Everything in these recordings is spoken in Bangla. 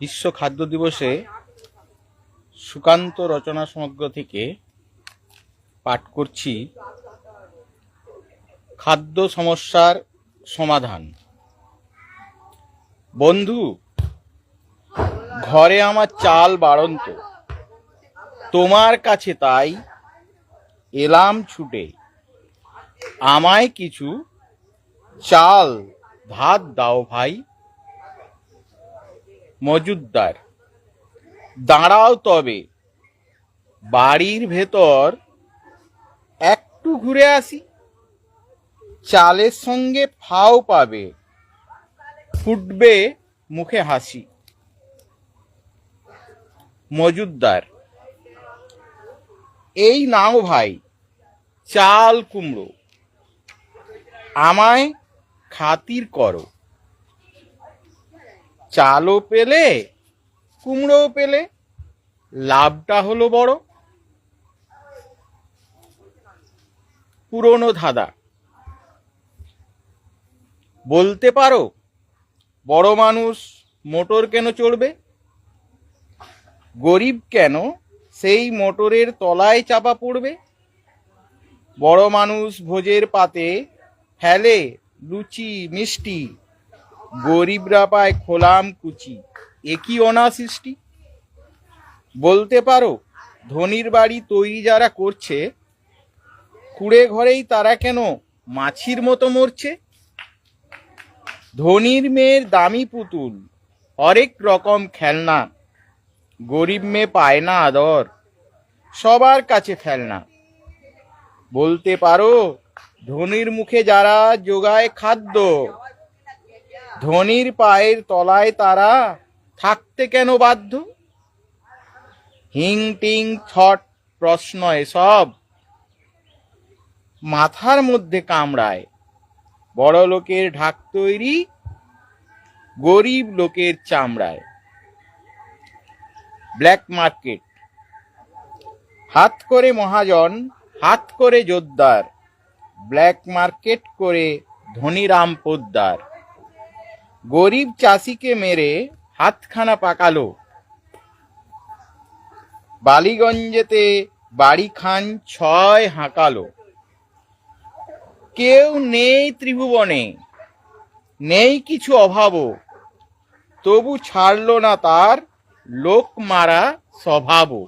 বিশ্ব খাদ্য দিবসে সুকান্ত রচনা সমগ্র থেকে পাঠ করছি, খাদ্য সমস্যার সমাধান। বন্ধু, ঘরে আমার চাল বাড়ন্ত। তোমার কাছে তাই এলাম ছুটে। আমায় কিছু চাল, ভাত দাও ভাই। মজুদ্দার। দাঁড়াও তবে, বাড়ির ভেতর একটু ঘুরে আসি। চালের সঙ্গে ফাও পাবে। ফুটবে মুখে হাসি। মজুদ্দার, এই নাও ভাই, চাল কুমড়ো। আমায় খাতির করো। চালও পেলে, কুমড়োও পেলে, লাভটা হলো বড়। পুরনো ধাঁধা। বলতে পারো, বড় মানুষ মোটর কেন চড়বে? গরিব কেন সেই মোটরের তলায় চাপা পড়বে? বড় মানুষ ভোজের পাতে ফেলে লুচি, মিষ্টি গরিবরা পায় খোলাম কুচি। একই অনাসৃষ্টি? বলতে পারো, ধনির বাড়ি তৈরি যারা করছে, কুড়ে ঘরেই তারা কেন মাছির মতো মরছে? ধনির মেয়ের দামি পুতুল, হরেক রকম খেলনা, গরিব মেয়ে পায় না আদর, সবার কাছে ফেলনা। বলতে পারো, ধনির মুখে যারা যোগায় খাদ্য ধনির পায়ের তলায় তারা থাকতে কেন বাধ্য? হিং, টিং, ছট, প্রশ্ন এসব মাথার মধ্যে কামড়ায়। বড় লোকের ঢাক তৈরি, গরিব লোকের চামড়ায়। Black market. হাত করে মহাজন, হাত করে জোদ্দার ব্ল্যাক মার্কেট করে ধনীরাম পোদ্দার। গরিব চাষিকে মেরে হাতখানা পাকালো। বালিগঞ্জেতে বাড়ি খান ছয় হাঁকালো। কেউ নেই ত্রিভুবনে, নেই কিছু অভাবও। তবু ছাড়লো না তার লোক মারা স্বভাবও।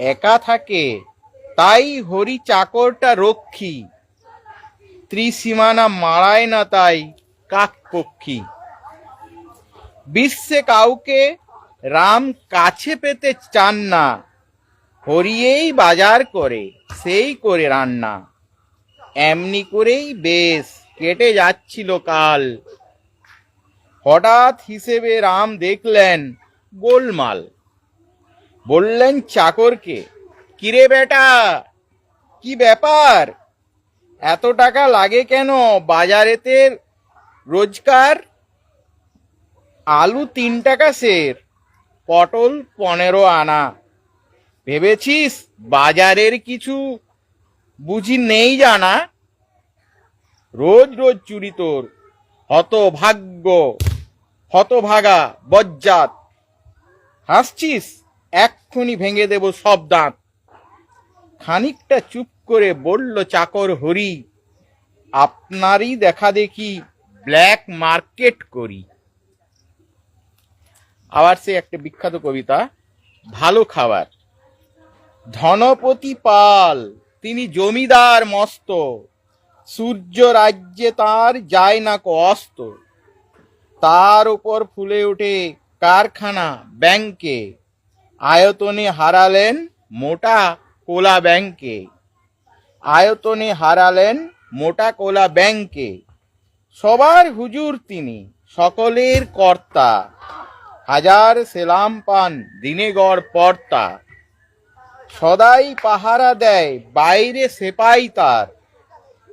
একা থাকে, তাই হরি চাকরটা রক্ষী। ত্রিসীমানা মারায় না তাই কাক পক্ষী বিশ্বে কাউকে রাম কাছে পেতে চান না, হরিয়েই বাজার করে, সেই করে রান্না। এমনি করেই বেশ, কেটে যাচ্ছিল কাল। হঠাৎ হিসেবে রাম দেখলেন গোলমাল। বললেন, চাকরকে, কিরে বেটা, কি ব্যাপার? এত টাকা লাগে কেন? বাজারেতে রোজকার আলু তিন টাকা সের, পটল পনেরো আনা। ভেবেছিস বাজারের কিছু বুঝি নেই জানা? রোজ রোজ চুরি তোর, হতভাগ্য, হতভাগা বজ্জাত। হাসছিস? এক্ষুনি ভেঙে দেব সব দাঁত। খানিকটা চুপ করে বলল চাকর হরি, আপনারই দেখা দেখি ব্ল্যাক মার্কেট করি। আবার সে একটা বিখ্যাত কবিতা, ভালো খাবার। ধনপতি পাল, তিনি জমিদার মস্ত। সূর্য রাজ্যে তার যায় না কো অস্ত তার উপর ফুলে ওঠে কারখানা ব্যাংকে। আয়তনে হারালেন মোটা কোলা ব্যাংকে। আয়তনে হারালেন মোটা কোলা ব্যাংকে। সবার হুজুর তিনি, সকলের কর্তা। হাজার সেলাম পান দিনে গড় পর্তা। সদাই পাহারা দেয়, বাইরে সেপাই তার।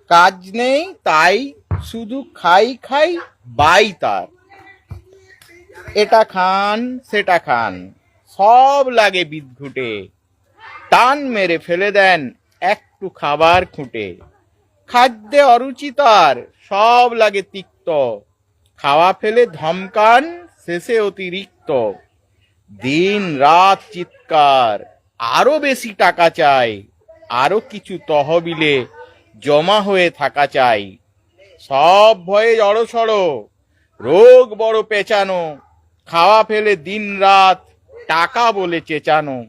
কাজ নেই, তাই শুধু খাই খাই বাই তার। এটা খান, সেটা খান, সব লাগে বিদঘুটে। টান মেরে ফেলে দেন, একটু খাবার খুঁটে। খাদ্যে অরুচি তার, সব লাগে তিক্ত। খাওয়া ফেলে ধমকান, শেষে অতিরিক্ত। দিন রাত চিৎকার, আরও বেশি টাকা চাই, আরও কিছু তহবিলে জমা হয়ে থাকা চাই। সব ভয়ে জড়সড়, রোগ বড় পেঁচানো, খাওয়া ফেলে দিন রাত টাকা বলে চেঁচানো।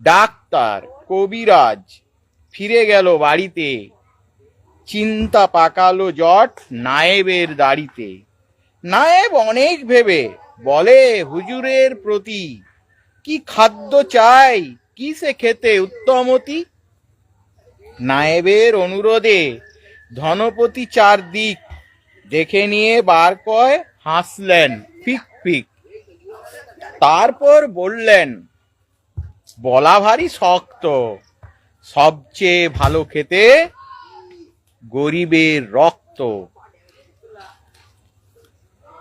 ডাক্তার, কবিরাজ, ফিরে গেল বাড়িতে। চিন্তা পাকালো জট নায়েবের দাড়িতে। নায়েব অনেক ভেবে, বলে, হুজুরের প্রতি কি খাদ্য চাই? কি সে খেতে উত্তমতি? নায়েবের অনুরোধে ধনপতি চারদিক দেখে নিয়ে বার কয়, হাসলেন, ফিক ফিক। তারপর বললেন, বলা ভারী শক্ত। সবচেয়ে ভালো খেতে গরিবের রক্ত।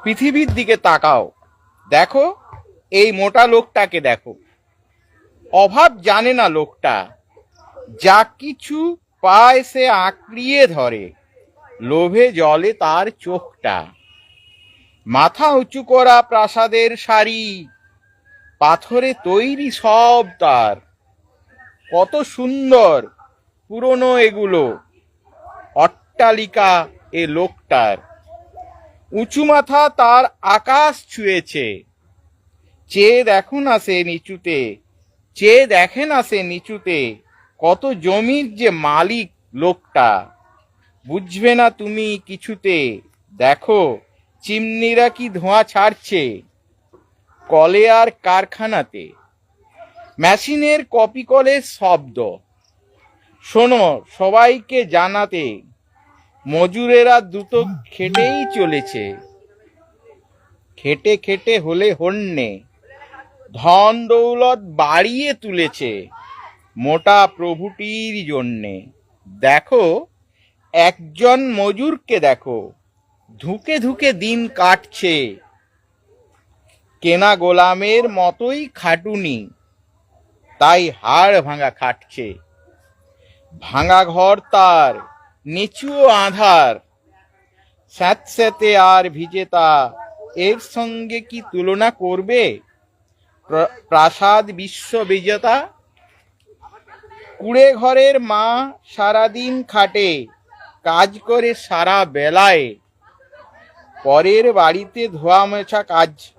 পৃথিবীর দিকে তাকাও। দেখো, এই মোটা লোকটাকে দেখো। অভাব জানে না লোকটা। যা কিছু পায় সে আঁকড়িয়ে ধরে। লোভে জলে তার চোখটা। মাথা উঁচু করা প্রাসাদের সারি পাথরে তৈরি সব তার। কত সুন্দর পুরনো এগুলো। অট্টালিকা এ লোকটার। উঁচু মাথা তার আকাশ ছুঁয়েছে। চেয়ে দেখো না সে নিচুতে চেয়ে দেখে না সে নিচুতে, কত জমির যে মালিক লোকটা। বুঝবে না তুমি কিছুতে, দেখো চিমনিরা কি ধোঁয়া ছাড়ছে। কলে আর কারখানাতে। মেশিনের কপি কলের শব্দ। শোনো, সবাইকে জানাতে মজুরেরা দুটো খেটেই চলেছে। খেটে খেটে হলে হন্যে। ধন দৌলত বাড়িয়ে তুলেছে মোটা প্রভুটির জন্যে। দেখো, একজন মজুরকে দেখো, ধুকে ধুকে দিন কাটছে। কেনা গোলামের মতোই খাটুনি, তাই হাড় ভাঙা খাটছে। ভাঙা ঘর তার নিচু আধার। স্যাঁতস্যাঁতে আর ভিজে তা, এর সঙ্গে কি তুলনা করবে? প্র- প্রাসাদ বিশ্ব বিজেতা। কুড়ে ঘরের মা সারাদিন খাটে, কাজ করে সারা বেলায়। পরের বাড়িতে ধোয়া মোছা কাজ।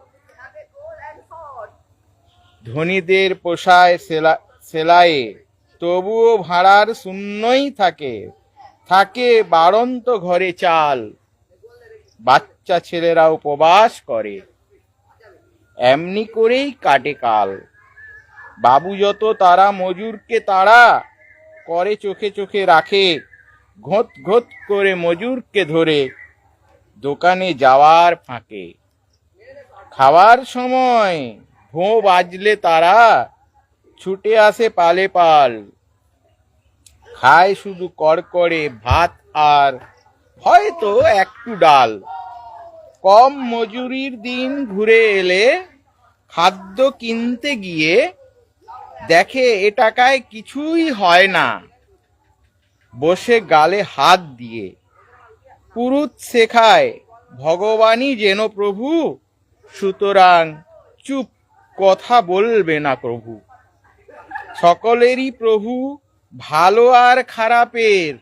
ধনীদের পোষায় সেলা, সেলায়ে, তবুও ভাড়ার শূন্যই থাকে। থাকে বাড়ন্ত ঘরে চাল। বাচ্চা ছেলেরা উপবাস করে। এমনি করেই কাটে কাল। বাবু যত তারা মজুরকে তারা করে চোখে চোখে রাখে, ঘোত ঘোত করে মজুরকে ধরে দোকানে যাওয়ার ফাঁকে। খাওয়ার সময় ভোঁ বাজলে তারা ছুটে আসে পালে পাল। খায় শুধু কড়কড়ে ভাত আর হয়তো একটু ডাল। কম মজুরির দিন ঘুরে এলে খাদ্য কিনতে গিয়ে দেখে এ টাকায় কিছুই হয় না। বসে গালে হাত দিয়ে। পুরুত শেখায়, ভগবানই যেন প্রভু, সুতরাং চুপ কথা বলবে না প্রভু। সকলেরই প্রভু ভালো আর খারাপের।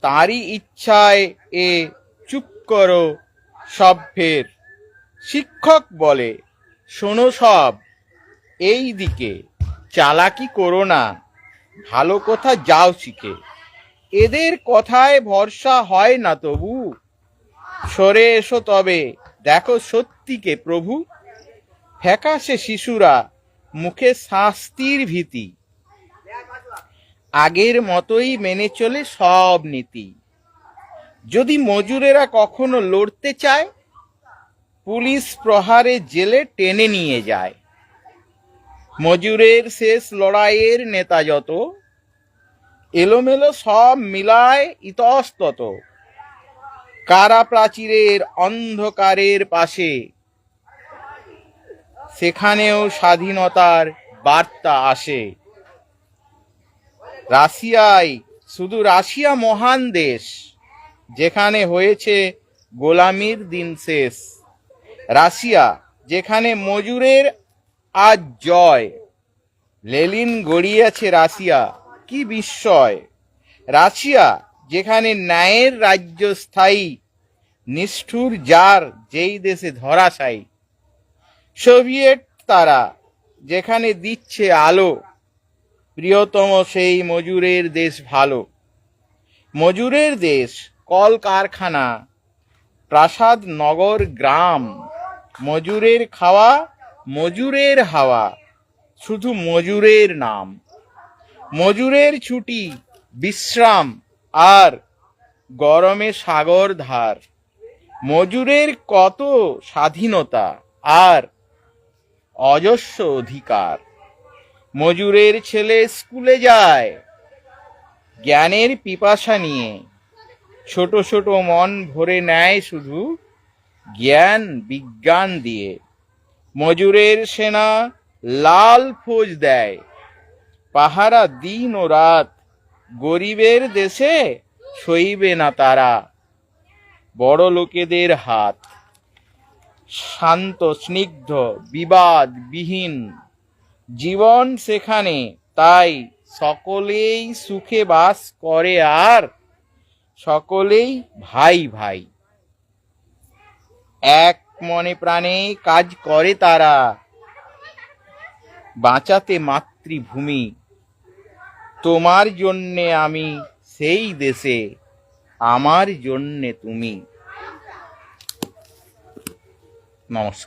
তারই ইচ্ছায় এ চুপ করো, সব ফের। শিক্ষক বলে, শোনো সব, এই দিকে চালাকি করো না, ভালো কথা যাও শিখে। এদের কথায় ভরসা হয় না তবু। সরে এসো তবে, দেখো সত্যিকে প্রভু। ফ্যাকাশে শিশুরা মুখে শাস্তির ভীতি। আগের মতোই মেনে চলে সব নীতি। যদি মজুরেরা কখনো লড়তে চায়, পুলিশ প্রহারে জেলে টেনে নিয়ে যায়। মজুরের শেষ লড়াইয়ের নেতা যত, এলোমেলো সব মিলায় ইতস্তত। কারা প্রাচীরের অন্ধকারের পাশে, সেখানেও স্বাধীনতার বার্তা আসে। রাশিয়ায়, শুধু রাশিয়া মহান দেশ, যেখানে হয়েছে গোলামির দিন শেষ। রাশিয়া, যেখানে মজুরের আজ জয়। লেলিন গড়িয়েছে রাশিয়া, কি বিস্ময়। রাশিয়া, যেখানে ন্যায়ের রাজ্য স্থায়ী, নিষ্ঠুর যার, যেই দেশে ধরাশায়ী। সোভিয়েট তারা, যেখানে দিচ্ছে আলো। প্রিয়তম সেই মজুরের দেশ ভালো। মজুরের দেশ কল কারখানা প্রাসাদ নগর গ্রাম, মজুরের খাওয়া, মজুরের হাওয়া, শুধু মজুরের নাম। মজুরের ছুটি, বিশ্রাম, আর গরমে সাগর ধার। মজুরের কত স্বাধীনতা, আর অজস্র অধিকার। মজুরের ছেলে স্কুলে যায় জ্ঞানের পিপাসা নিয়ে। ছোট ছোট মন ভরে নেয় শুধু জ্ঞান বিজ্ঞান দিয়ে। মজুরের সেনা লাল ফৌজ দেয়। পাহারা দিন ও রাত গরিবের দেশে সইবে না তারা। বড় লোকেদের হাত। শান্ত, স্নিগ্ধ বিবাদ বিহীন জীবন সেখানে, তাই সকলেই সুখে বাস করে আর সকলেই ভাই ভাই। এক মনে প্রাণে কাজ করে তারা, বাঁচাতে মাতৃভূমি। তোমার জন্যে আমি সেই দেশে, আমার জন্যে তুমি। নমস্কার।